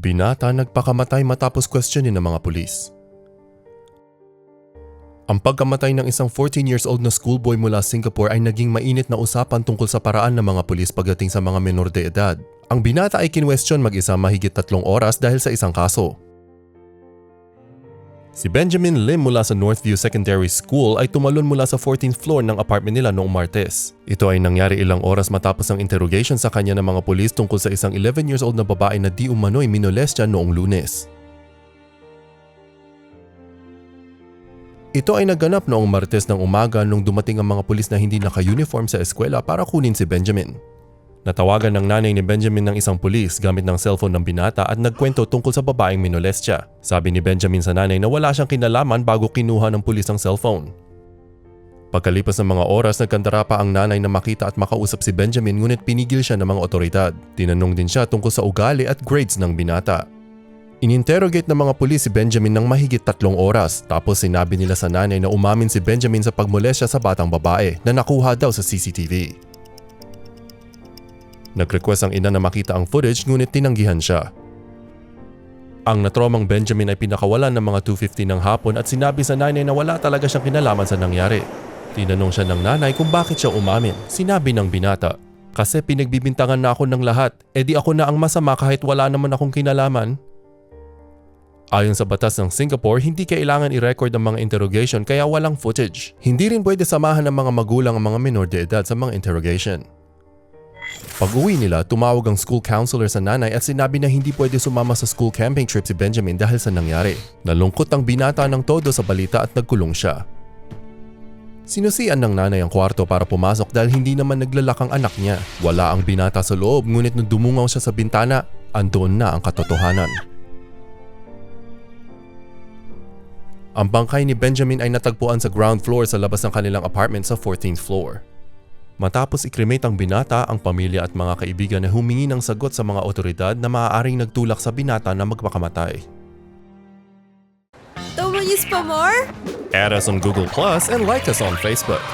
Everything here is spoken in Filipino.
Binata nagpakamatay matapos questionin ng mga pulis. Ang pagkamatay ng isang 14 years old na schoolboy mula Singapore ay naging mainit na usapan tungkol sa paraan ng mga pulis pagdating sa mga menor de edad. Ang binata ay kinwestiyon mag-isa mahigit tatlong oras dahil sa isang kaso. Si Benjamin Lim mula sa Northview Secondary School ay tumalon mula sa 14th floor ng apartment nila noong Martes. Ito ay nangyari ilang oras matapos ang interrogation sa kanya ng mga pulis tungkol sa isang 11 years old na babae na di umano'y minolestya noong lunes. Ito ay naganap noong Martes ng umaga nung dumating ang mga pulis na hindi naka-uniform sa eskwela para kunin si Benjamin. Natawagan ng nanay ni Benjamin ng isang pulis gamit ng cellphone ng binata at nagkwento tungkol sa babaeng minolestya. Sabi ni Benjamin sa nanay na wala siyang kinalaman bago kinuha ng pulis ang cellphone. Pagkalipas ng mga oras, nagkantara pa ang nanay na makita at makausap si Benjamin ngunit pinigil siya ng mga otoridad. Tinanong din siya tungkol sa ugali at grades ng binata. Ininterrogate ng mga pulis si Benjamin ng mahigit tatlong oras tapos sinabi nila sa nanay na umamin si Benjamin sa pagmolestya sa batang babae na nakuha daw sa CCTV. Nag-request ang ina na makita ang footage ngunit tinanggihan siya. Ang natromang Benjamin ay pinakawalan ng mga 2.50 ng hapon at sinabi sa nanay na wala talaga siyang kinalaman sa nangyari. Tinanong siya ng nanay kung bakit siya umamin. Sinabi ng binata, Kasi pinagbibintangan na ako ng lahat, edi ako na ang masama kahit wala naman akong kinalaman. Ayon sa batas ng Singapore, hindi kailangan i-record ang mga interrogation kaya walang footage. Hindi rin pwede samahan ng mga magulang ang mga minor de edad sa mga interrogation. Pag uwi nila, tumawag ang school counselor sa nanay at sinabi na hindi pwede sumama sa school camping trip si Benjamin dahil sa nangyari. Nalungkot ang binata ng todo sa balita at nagkulong siya. Sinusian ng nanay ang kwarto para pumasok dahil hindi naman naglalak ang anak niya. Wala ang binata sa loob ngunit nung dumungaw siya sa bintana, andoon na ang katotohanan. Ang bangkay ni Benjamin ay natagpuan sa ground floor sa labas ng kanilang apartment sa 14th floor. Matapos i-cremate ang binata, ang pamilya at mga kaibigan na humingi ng sagot sa mga otoridad na maaaring nagtulak sa binata na magpakamatay. Don't use pa more? Add us on Google Plus and like us on Facebook.